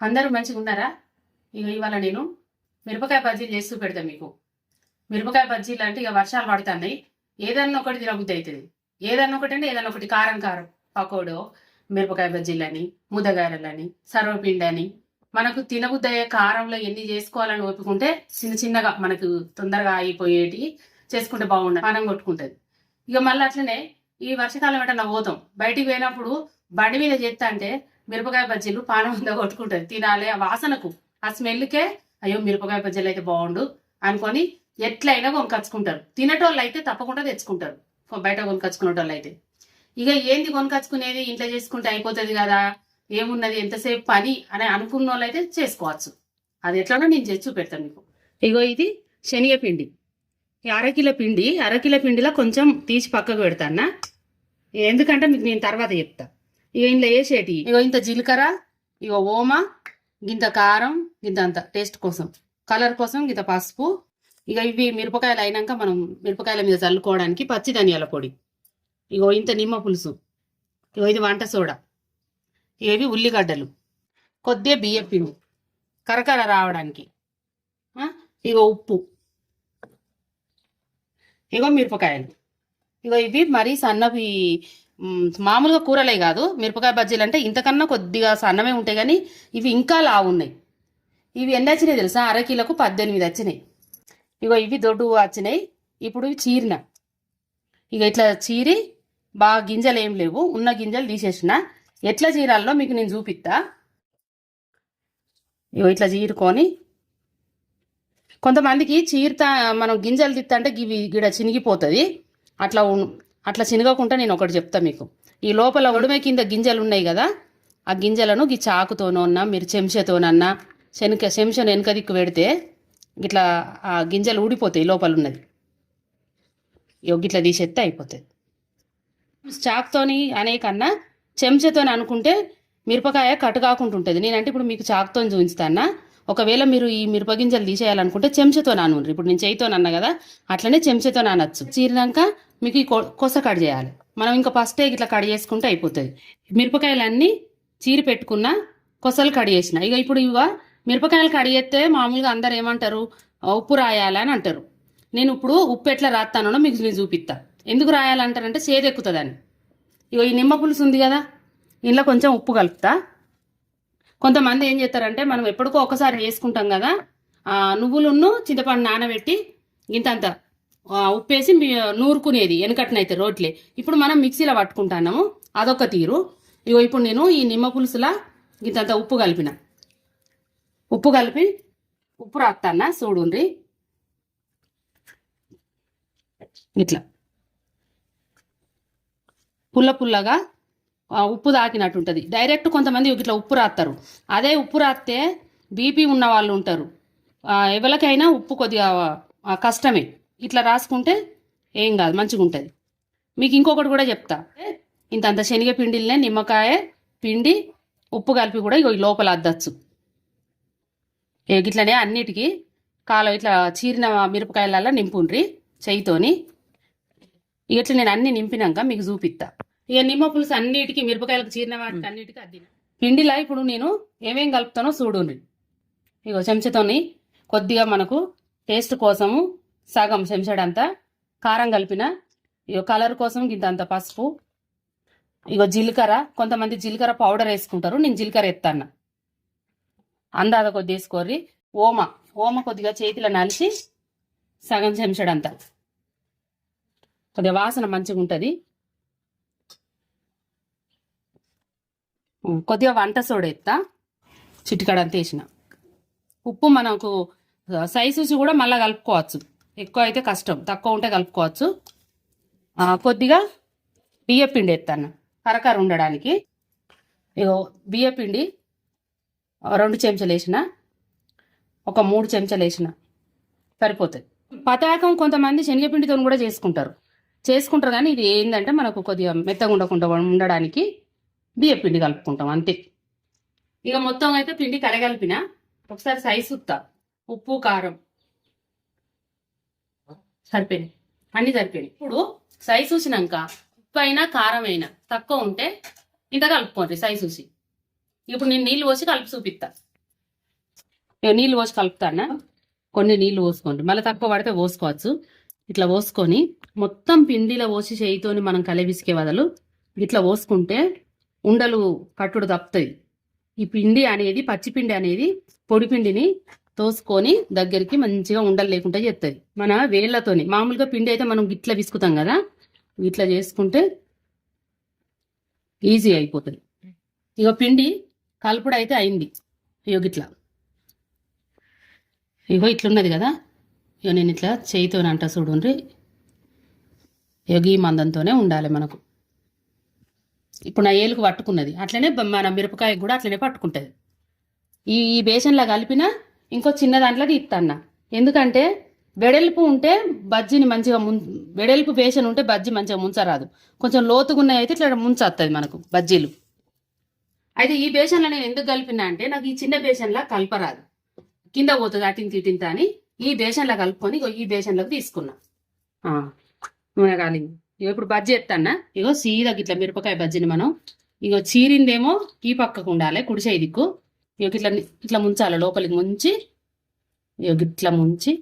అందరూ మంచిగా ఉన్నారా? ఇక ఇవాళ నేను మిరపకాయ బజ్జీలు చేస్తూ పెడతా మీకు. మిరపకాయ బజ్జీలు అంటే ఇక వర్షాలు పడుతున్నాయి. ఏదన్నా ఒకటి తినబుద్ధి అవుతుంది. ఏదన్నా ఒకటి అంటే ఏదన్నా ఒకటి. కారం కారం పకోడో మిరపకాయ బజ్జీలని ముద్దగారెలని సర్వపిండి అని మనకు తినబుద్ధి అయ్యే కారంలో ఎన్ని చేసుకోవాలని ఒప్పుకుంటే చిన్న చిన్నగా మనకు తొందరగా అయిపోయేటి చేసుకుంటే బాగుండదు మనం కొట్టుకుంటుంది. ఇక మళ్ళీ అట్లనే ఈ వర్షాకాలం ఎట్లా పోతాం. బయటికి పోయినప్పుడు బండి మీద చేస్తా అంటే మిరపకాయ బజ్జీలు పానం ఉందా కొట్టుకుంటుంది. తినాలి. ఆ వాసనకు ఆ స్మెల్కే అయ్యో మిరపకాయ బజ్జీలు అయితే బాగుండు అనుకొని ఎట్లయినా కొనుకొచ్చుకుంటారు. తినేటోళ్ళు అయితే తప్పకుండా తెచ్చుకుంటారు. బయట కొనుకొచ్చుకునేటోళ్ళు అయితే. ఇక ఏంది కొనుకొచ్చుకునేది? ఇంట్లో చేసుకుంటే అయిపోతుంది కదా. ఏమున్నది? ఎంతసేపు పని అని అనుకున్న వాళ్ళు అయితే చేసుకోవచ్చు. అది ఎట్లనో నేను చేసి చూపెడతాను మీకు. ఇగో ఇది శనగపిండి. ఈ అరకిలో పిండి అరకిలో పిండిలో కొంచెం తీసి పక్కకు పెడతానా ఎందుకంటే మీకు నేను తర్వాత చెప్తా. ఇక ఇంట్లో వేసేటి ఇగో ఇంత జీలకర్ర ఇగో ఓమ గింత కారం గింత అంత టేస్ట్ కోసం. కలర్ కోసం గింత పసుపు. ఇక ఇవి మిరపకాయలు అయినాక మనం మిరపకాయల మీద చల్లుకోవడానికి పచ్చి ధనియాల పొడి. ఇగో ఇంత నిమ్మ పులుసు. ఇగో ఇది వంట సోడా. ఇవి ఉల్లిగడ్డలు. కొద్దిగా బియ్యం పిండి. కరకర రావడానికి. ఇగో ఉప్పు. ఇగో మిరపకాయలు. ఇగో ఇవి మరీ సన్నవి మామూలుగా కూరలే కాదు. మిరపకాయ బజ్జీలు అంటే ఇంతకన్నా కొద్దిగా సన్నమే ఉంటాయి కానీ ఇవి ఇంకా లావు ఉన్నాయి. ఇవి ఎన్ని వచ్చినాయి తెలుసా? అరకిలకు పద్దెనిమిది వచ్చినాయి. ఇగో ఇవి దొడ్డు వచ్చినాయి. ఇప్పుడు ఇవి చీరిన. ఇక ఇట్లా చీరి బాగా గింజలు ఏం లేవు. ఉన్న గింజలు తీసేసిన. ఎట్లా చీరాలో మీకు నేను చూపిస్తా ఇగో ఇట్లా చీరుకొని కొంతమందికి చీరతా మనం గింజలు తిత్తంటే ఇవి గిడ చినిగిపోతుంది. అట్లా అట్లా చినగకుండా నేను ఒకటి చెప్తా మీకు. ఈ లోపల ఒడిమే కింద గింజలు ఉన్నాయి కదా ఆ గింజలను ఈ చాకుతోనన్నా మీరు చెంచాతోనన్నా శనక చెంచను వెనక దిక్కు పెడితే ఇట్లా ఆ గింజలు ఊడిపోతాయి లోపల ఉన్నది ఇగో తీసేస్తే అయిపోతుంది చాకుతోని అనే కన్నా చెంచాతోని అనుకుంటే మిరపకాయ కట్ కాకుండా ఉంటుంది. నేనంటే ఇప్పుడు మీకు చాకుతో చూపిస్తానా? ఒకవేళ మీరు ఈ మిరపగింజలు తీసేయాలనుకుంటే చెంచాతో నానుండ్రి ఇప్పుడు నేను చేయితో అన్నా కదా అట్లనే చెంచాతో నానొచ్చు చీరినాక మీకు ఈ కొ- కొస కట్ చేయాలి. మనం ఇంకా ఫస్టే ఇట్లా కట్ చేసుకుంటే అయిపోతుంది. మిరపకాయలన్నీ చీరి పెట్టుకున్న కొసలు కట్ చేసిన. ఇక ఇప్పుడు ఇవ మిరపకాయలు కట్ చేస్తే మామూలుగా అందరు ఏమంటారు? ఉప్పు రాయాలి అని అంటారు. నేను ఇప్పుడు ఉప్పు ఎట్లా రాస్తానో మీకు నేను చూపిస్తా. ఎందుకు రాయాలంటారంటే చేదెక్కుతుందని ఇగో ఈ నిమ్మ పులుసు ఉంది కదా ఇంట్లో కొంచెం ఉప్పు కలుపుతా. కొంతమంది ఏం చేస్తారంటే మనం ఎప్పటికో ఒకసారి వేసుకుంటాం కదా ఆ, నువ్వులున్ను చింతపండు నానబెట్టి ఇంతంత అంతా ఉప్పేసి మీ- నూరుకునేది వెనకట్నైతే రోట్లే ఇప్పుడు మనం మిక్సీలో పట్టుకుంటున్నాము. అదొక తీరు. ఇగో ఇప్పుడు నేను ఈ నిమ్మ పులుసులా ఇంతంత ఉప్పు కలిపిన. ఉప్పు కలిపి ఉప్పు రాస్తానా చూడుండ్రి ఇట్లా. పుల్ల పుల్లగా ఉప్పు తాకినట్టు ఉంటుంది డైరెక్ట్ కొంతమంది ఇట్లా ఉప్పు రాస్తారు అదే ఉప్పు రాస్తే బీపీ ఉన్న వాళ్ళు ఉంటారు. ఎవరికైనా ఉప్పు కొద్దిగా కష్టమే. ఇట్లా రాసుకుంటే ఏం కాదు మంచిగా ఉంటుంది. మీకు ఇంకొకటి కూడా చెప్తా. ఇంత అంత శనగపిండిలనే నిమ్మకాయ పిండి ఉప్పు కలిపి కూడా ఇగో ఈ లోపల అద్దచ్చు. ఇట్లనే అన్నిటికీ కాలం ఇట్లా చీరిన మిరపకాయలల్లా నింపుండ్రి చెయ్యితోని ఇక ఇట్లా నేను అన్ని నింపినాక మీకు చూపిస్తా ఇక నిమ్మ పులుసు అన్నిటికీ మిరపకాయలకు చీరిన వాటికి అన్నిటికీ అద్దిన. పిండిలా ఇప్పుడు నేను ఏమేం కలుపుతానో చూడుండ్రి. ఇగో చెంచాతోని కొద్దిగా మనకు టేస్ట్ కోసము సగం చెంచాడంతా కారం కలిపిన ఇగో కలర్ కోసం ఇంత అంత పసుపు ఇగో జీలకర్ర కొంతమంది జీలకర్ర పౌడర్ వేసుకుంటారు నేను జీలకర్ర ఎత్తాను అందాద కొద్ది వేసుకోర్రి. ఓమ ఓమ కొద్దిగా చేతిలో నలిచి సగం చెంచాడంతా. కొద్దిగా వాసన మంచిగా ఉంటుంది. కొద్దిగా వంట సోడా ఎత్తా చిటికడంత వేసిన. ఉప్పు మనకు సైజ్ చూసి కూడా మళ్ళీ కలుపుకోవచ్చు. ఎక్కువ అయితే కష్టం. తక్కువ ఉంటే కలుపుకోవచ్చు. కొద్దిగా బియ్యపిండి ఎత్తాను కరకర ఉండడానికి. ఇగో బియ్యపిండి రెండు చెంచాలు వేసిన. ఒక మూడు చెంచాలు వేసిన. సరిపోతుంది. పతాకం కొంతమంది శనగపిండితో కూడా చేసుకుంటారు. చేసుకుంటారు కానీ ఇది ఏంటంటే మనకు కొద్దిగా మెత్తగా ఉండకుండా ఉండడానికి బియ్యపిండి కలుపుకుంటాం అంతే. ఇక మొత్తం అయితే పిండి కడగలిపిన ఒకసారి సైజు ఉప్పు కారం. సరిపోయినాయి. అన్ని సరిపోయినాయి. ఇప్పుడు సైజు చూసినాక ఉప్పు అయినా కారం అయినా తక్కువ ఉంటే ఇంత కలుపుకోండి సై చూసి. ఇప్పుడు నేను నీళ్ళు పోసి కలిపి చూపిస్తా. నీళ్ళు పోసి కలుపుతానా? కొన్ని నీళ్ళు పోసుకోండి. మళ్ళీ తక్కువ పడితే పోసుకోవచ్చు. ఇట్లా పోసుకొని మొత్తం పిండిలో పోసి చేయితోని మనం కలబిసికే బదులు ఇట్లా పోసుకుంటే ఉండలు కట్టుడు తప్పుతుంది ఈ పిండి అనేది పచ్చి పిండి అనేది పొడి పిండిని తోసుకొని దగ్గరికి మంచిగా ఉండలు లేకుండా చేస్తుంది మన వేళ్ళతోని. మామూలుగా పిండి అయితే మనం గిట్ల విసుకుతాం కదా ఇట్లా చేసుకుంటే ఈజీ అయిపోతుంది. ఇక పిండి కలుపుడు అయితే అయింది. ఇగో ఇట్లా ఇగో ఇట్లున్నది కదా. ఇక నేను ఇట్లా చేయితో అంట చూడండి ఇక ఈ మందంతోనే ఉండాలి మనకు. ఇప్పుడు నా ఏలుకు పట్టుకున్నది. అట్లనే మన మిరపకాయ కూడా అట్లనే పట్టుకుంటుంది. ఈ ఈ బేసన్లో కలిపిన ఇంకో చిన్న దాంట్లో తీస్తాన్న ఎందుకంటే వెడల్పు ఉంటే బజ్జీని మంచిగా ముం వెడల్పు బేసన్ ఉంటే బజ్జీ మంచిగా ముంచరాదు. కొంచెం లోతుగా ఉన్నాయి అయితే ఇట్లా ముంచొస్తుంది మనకు బజ్జీలు. అయితే ఈ బేసన్లో నేను ఎందుకు కలిపినా అంటే నాకు ఈ చిన్న బేసన్లా కలపరాదు. కింద పోతుంది అటింత ఇటింత అని ఈ బేసన్లో కలుపుకొని ఇగో ఈ బేసన్లోకి తీసుకున్నా. నూనె కాలింది ఇప్పుడు బజ్జీ ఎత్తన్నా. ఇగో సీదా ఇట్లా మిరపకాయ బజ్జీని మనం. ఇగో చీరిందేమో ఈ పక్కకు ఉండాలి కుడిసే దిక్కు. ఇక ఇట్లా ఇట్లా ముంచాలి లోపలికి ముంచి ఇక ఇట్లా ముంచి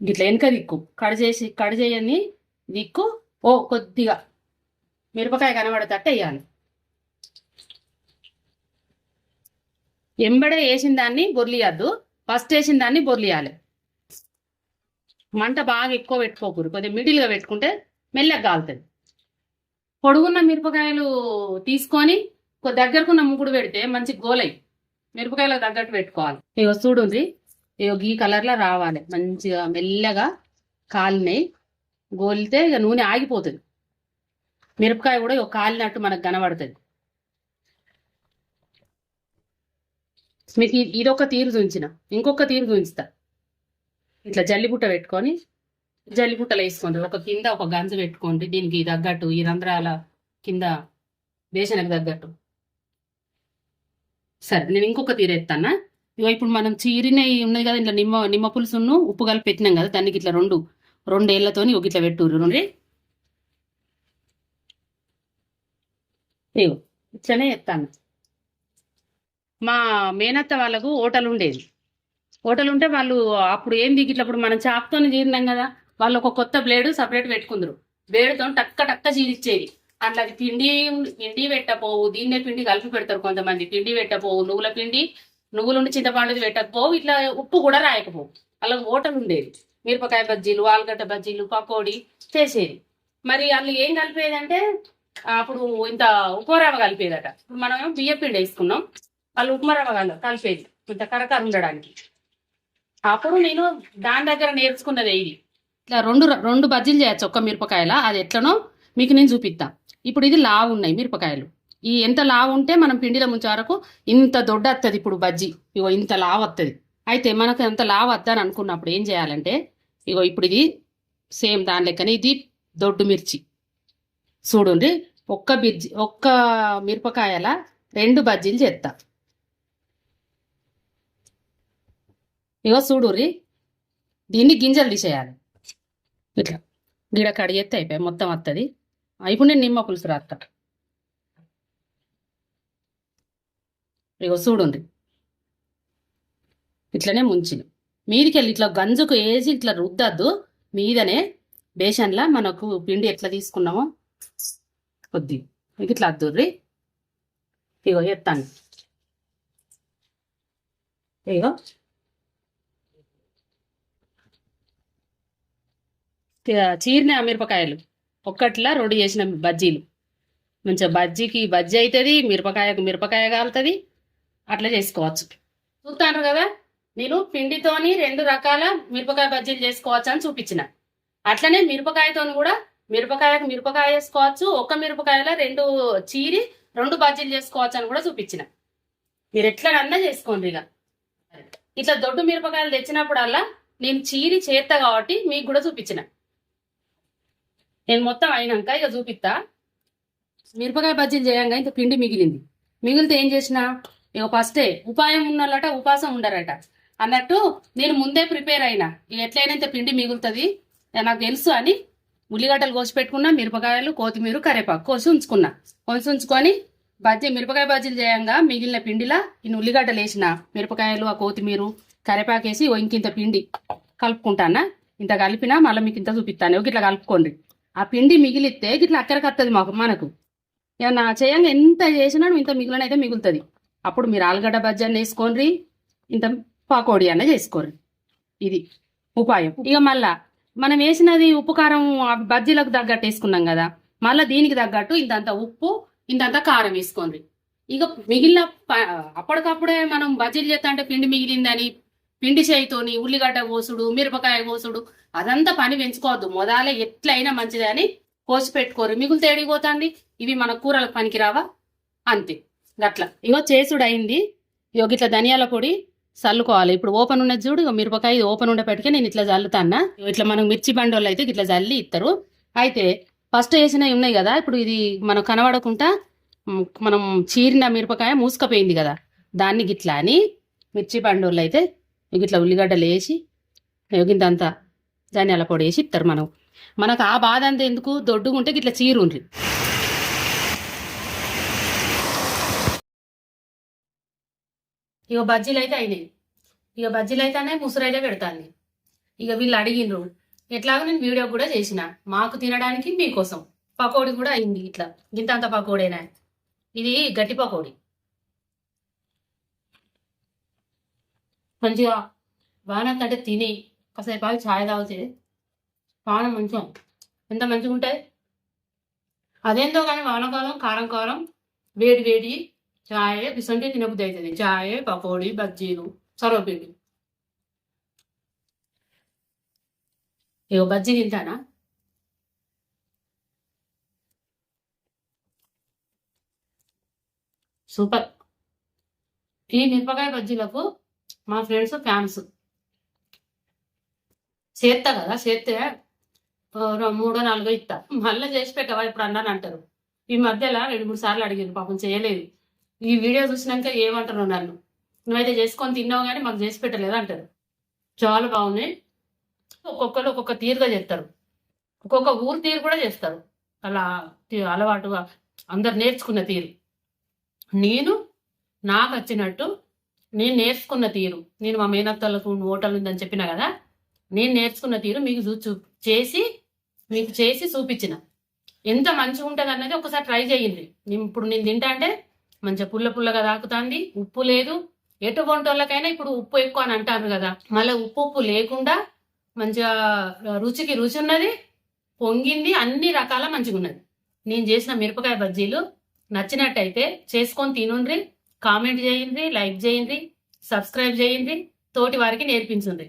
ఇట్లా వెనక దిక్కు. కడ చేసి కడ చేయని దిక్కు ఓ కొద్దిగా మిరపకాయ కనబడేటట్టు వేయాలి. ఎంబడే వేసిన దాన్ని బొర్లియద్దు. ఫస్ట్ వేసిన దాన్ని బొర్లియాలి. మంట బాగా ఎక్కువ పెట్టుకోకూడదు. కొద్దిగా మిడిల్గా పెట్టుకుంటే మెల్లగా కాలుతుంది పొడుగున్న మిరపకాయలు తీసుకొని దగ్గరకున్న ముగ్గుడు పెడితే మంచి గోలై. మిరపకాయలకు తగ్గట్టు పెట్టుకోవాలి. ఇగో చూడుంది ఇగో ఈ కలర్లో రావాలి. మంచిగా మెల్లగా కాలినాయి గోలితే ఇక నూనె ఆగిపోతుంది. మిరపకాయ కూడా ఇక కాలినట్టు మనకు కనబడుతుంది. మీకు ఇదొక తీరు చూంచిన ఇంకొక తీరు చూంచుతా ఇట్లా జల్లిబుట్ట పెట్టుకొని జల్లిబుట్టలు వేసుకోండి. ఒక కింద ఒక గంజ పెట్టుకోండి. దీనికి తగ్గట్టు ఈ రంధ్రాల కింద బేసనకు తగ్గట్టు. సరే నేను ఇంకొక తీర ఎత్తానా? ఇగో ఇప్పుడు మనం చీరిన ఉన్నాయి కదా ఇట్లా నిమ్మ నిమ్మ పులుసును ఉప్పు కలిపి పెట్టినాం కదా దానికి ఇట్లా రెండు రెండేళ్ళతోని ఒక ఇట్లా పెట్టు రెండు ఇగో ఇట్లనే ఎత్తాను. మా మేనత్త వాళ్ళకు హోటల్ ఉండేది. హోటల్ ఉంటే వాళ్ళు అప్పుడు ఏం దిగిట్లప్పుడు మనం చాకుతోని చీరినాం కదా వాళ్ళు ఒక కొత్త బ్లేడు సపరేట్ పెట్టుకుందరు. బ్లేడుతో టక్క టక్క చీరిచ్చేది. అట్లా అది పిండి పిండి పెట్టపోవు దీన్నే పిండి కలిపి పెడతారు కొంతమంది. పిండి పెట్టపోవు నువ్వుల పిండి నువ్వులుండి చింతపండుది పెట్టకపోవు ఇట్లా ఉప్పు కూడా రాయకపోవు. అలా హోటల్ ఉండేది. మిరపకాయ బజ్జీలు ఆలుగడ్డ బజ్జీలు పకోడీ చేసేది. మరి వాళ్ళు ఏం కలిపేదంటే అప్పుడు ఇంత ఉప్మరవ్వ కలిపేదట. ఇప్పుడు మనం బియ్య పిండి వేసుకున్నాం. వాళ్ళు ఉప్మరవ్వ కలిపేది. ఇంత కరకర ఉండడానికి. అప్పుడు నేను దాని దగ్గర నేర్చుకున్నది ఇది. ఇట్లా రెండు రెండు బజ్జీలు చేయొచ్చు ఒక్క మిరపకాయల. అది ఎట్లనో మీకు నేను చూపిస్తాను ఇప్పుడు ఇది లావు ఉన్నాయి మిరపకాయలు. ఈ ఎంత లావు ఉంటే మనం పిండిలో ముంచే వరకు ఇంత దొడ్డ వస్తుంది ఇప్పుడు బజ్జీ. ఇగో ఇంత లావు వస్తుంది అయితే మనకు ఎంత లావు వద్దని అనుకున్నప్పుడు ఏం చేయాలంటే ఇగో ఇప్పుడు ఇది సేమ్ దాని లెక్కనే ఇది దొడ్డు మిర్చి. చూడండి ఒక్క బిర్జి ఒక్క మిరపకాయల రెండు బజ్జీలు చేస్తా ఇగో చూడుర్రి దీన్ని గింజలు తీసేయాలి. ఇట్లా. గిడ కడిగేస్తే అయిపోయి మొత్తం వస్తుంది ఇప్పుడు నేను నిమ్మ పులుసు రాస్తా ఇగో చూడండి ఇట్లనే ముంచిను. మీదికి వెళ్ళి ఇట్లా గంజుకు వేసి ఇట్లా రుద్దద్దు. మీదనే బేసన్లా మనకు పిండి ఎట్లా తీసుకున్నామో కొద్ది మీకు ఇట్లా అద్దుర్రి. ఇగో ఎత్తాను ఇగో. చీరిన మిరపకాయలు. ఒక్కట్లా రెండు చేసిన బజ్జీలు. మంచిగా బజ్జీకి బజ్జీ అవుతుంది మిరపకాయకు మిరపకాయ కాలుతుంది అట్లా చేసుకోవచ్చు. చూస్తాను కదా? నేను పిండితోని రెండు రకాల మిరపకాయ బజ్జీలు చేసుకోవచ్చు అని చూపించిన. అట్లనే మిరపకాయతోని కూడా మిరపకాయకు మిరపకాయ వేసుకోవచ్చు ఒక్క మిరపకాయలో రెండు చీరి రెండు బజ్జీలు చేసుకోవచ్చు అని కూడా చూపించిన. మీరు ఎట్లనన్నా చేసుకోండి ఇక. ఇట్లా దొడ్డు మిరపకాయలు తెచ్చినప్పుడల్లా నేను చీరి చేస్తా కాబట్టి మీకు కూడా చూపించిన. నేను మొత్తం అయినాక ఇక చూపిస్తా మిరపకాయ బజ్జీలు చేయంగా ఇంత పిండి మిగిలింది. మిగిలితే ఏం చేసిన? ఇక ఫస్టే ఉపాయం ఉన్నోళ్ళట ఉపాసం ఉండరట. అన్నట్టు నేను ముందే ప్రిపేర్ అయినా. ఇక ఎట్లయినా ఇంత పిండి మిగులుతుంది? నాకు తెలుసు అని ఉల్లిగడ్డలు కోసి పెట్టుకున్నా మిరపకాయలు కొత్తిమీర కరేపాకు కోసి ఉంచుకున్నా. కోసి ఉంచుకొని బజ్జీ మిరపకాయ బజ్జీలు చేయంగా మిగిలిన పిండిలా ఇన్ని ఉల్లిగడ్డలు వేసిన మిరపకాయలు ఆ కొత్తిమీర కరేపాకు వేసి ఇంకింత పిండి కలుపుకుంటానా? ఇంత కలిపినా మళ్ళీ మీకు ఇంత చూపిస్తాను ఒక ఇట్లా కలుపుకోండి. ఆ పిండి మిగిలితే ఇట్లా అక్కడికి మాకు మనకు. ఏమన్నా చేయంగా ఎంత చేసినా ఇంత మిగిలినైతే మిగులుతుంది. అప్పుడు మీరు ఆలుగడ్డ బజ్జీ వేసుకోండి ఇంత పకోడీ అన్న చేసుకోండి ఇది ఉపాయం. ఇక మళ్ళా మనం వేసినది ఉప్పు కారం బజ్జీలకు తగ్గట్టు వేసుకున్నాం కదా మళ్ళీ దీనికి తగ్గట్టు ఇంతంత ఉప్పు ఇంతంత కారం వేసుకోండి ఇక మిగిలిన అప్పటికప్పుడే మనం బజ్జీలు చేస్తా అంటే పిండి మిగిలిందని పిండి చేయితోని ఉల్లిగడ్డ కోసుడు మిరపకాయ కోసుడు అదంతా పని పెంచుకోవద్దు. మొదలే ఎట్లయినా మంచిది అని కోసి పెట్టుకోరు. మిగులు తేడిపోతాండి ఇవి మన కూరలకు పనికిరావా? అంతే. గట్ల. ఇగో చేసుడు అయింది ఇగో ఇట్లా ధనియాల పొడి చల్లుకోవాలి. ఇప్పుడు ఓపెన్ ఉన్నది చూడు ఇక మిరపకాయ ఇది ఓపెన్ ఉండేపటికే నేను ఇట్లా చల్లుతానా ఇట్లా మనం మిర్చి బండోళ్ళు అయితే ఇట్లా చల్లి ఇస్తారు అయితే ఫస్ట్ వేసినవి ఉన్నాయి కదా ఇప్పుడు ఇది మనం కనబడకుండా మనం చీరిన మిరపకాయ మూసుకపోయింది కదా దాన్ని గిట్లా అని మిర్చి బండోళ్ళు అయితే ఇట్లా ఉల్లిగడ్డలు వేసి యోగిందంతా ధనియాల పొడి వేసి ఇస్తారు మనం మనకు ఆ బాధ అంతా ఎందుకు? దొడ్డుగుంటే చీరు చీరుండ్రి ఇక బజ్జీలు అయితే అయినాయి. ఇక బజ్జీలు అయితేనే ముసురైతే పెడతాను ఇక వీళ్ళు అడిగిండ్రు ఎట్లాగో నేను వీడియో కూడా చేసిన మాకు తినడానికి మీకోసం. పకోడీ కూడా అయింది ఇట్లా. ఇంత అంత పకోడీనా? ఇది గట్టి పకోడీ. మంచిగా వానక్ అంటే తిని కాసేపు ఆగి ఛాయ్ తాగితే పానం మంచిగా ఎంత మంచిగా ఉంటుంది అదేంతో కానీ వానకాలం కారం కారం వేడి వేడి చాయ్ బిసంటే తినబుద్ధి అవుతుంది. ఛాయ్ పకోడీ బజ్జీలు సర్వపిండి. ఇగో బజ్జీ తింటానా? సూపర్. ఈ మిరపకాయ బజ్జీలకు మా ఫ్రెండ్స్ ఫ్యాన్స్. చేస్తా కదా చేస్తే మూడో నాలుగో ఇస్తా మళ్ళీ చేసి పెట్టవా ఇప్పుడు అన్నాను అంటారు. ఈ మధ్యలో రెండు మూడు సార్లు అడిగారు పాపం చేయలేదు. ఈ వీడియో చూసినాక ఏమంటారు నన్ను? నువ్వైతే చేసుకొని తిన్నావు కానీ మాకు చేసి పెట్టలేదు అంటారు. చాలా బాగున్నాయి ఒక్కొక్కరు ఒక్కొక్క తీరుగా చేస్తారు. ఒక్కొక్క ఊరు తీరు కూడా చేస్తారు. అలా అలవాటుగా అందరు నేర్చుకున్న తీరు. నేను నాకు వచ్చినట్టు నేను నేర్చుకున్న తీరు. నేను మా మేనత్తలకు హోటల్ ఉందని చెప్పిన కదా? నేను నేర్చుకున్న తీరు మీకు చూ చూ- చేసి మీకు చేసి చూపించిన. ఎంత మంచిగా ఉంటుంది అన్నది ఒకసారి ట్రై చేయండి. నేను ఇప్పుడు నేను తింటా అంటే మంచిగా పుల్ల పుల్లగా తాకుతుంది ఉప్పు లేదు. ఎటు వంటోళ్ళకైనా ఇప్పుడు ఉప్పు ఎక్కువ అని అంటారు కదా. మళ్ళీ ఉప్పు ఉప్పు లేకుండా మంచిగా రుచికి రుచి ఉన్నది పొంగింది అన్ని రకాల మంచిగా ఉన్నది నేను చేసిన మిరపకాయ బజ్జీలు నచ్చినట్టయితే చేసుకొని తినుండ్రి. కామెంట్ చేయండి లైక్ చేయండి సబ్స్క్రైబ్ చేయండి తోటి వారికి నేర్పించండి.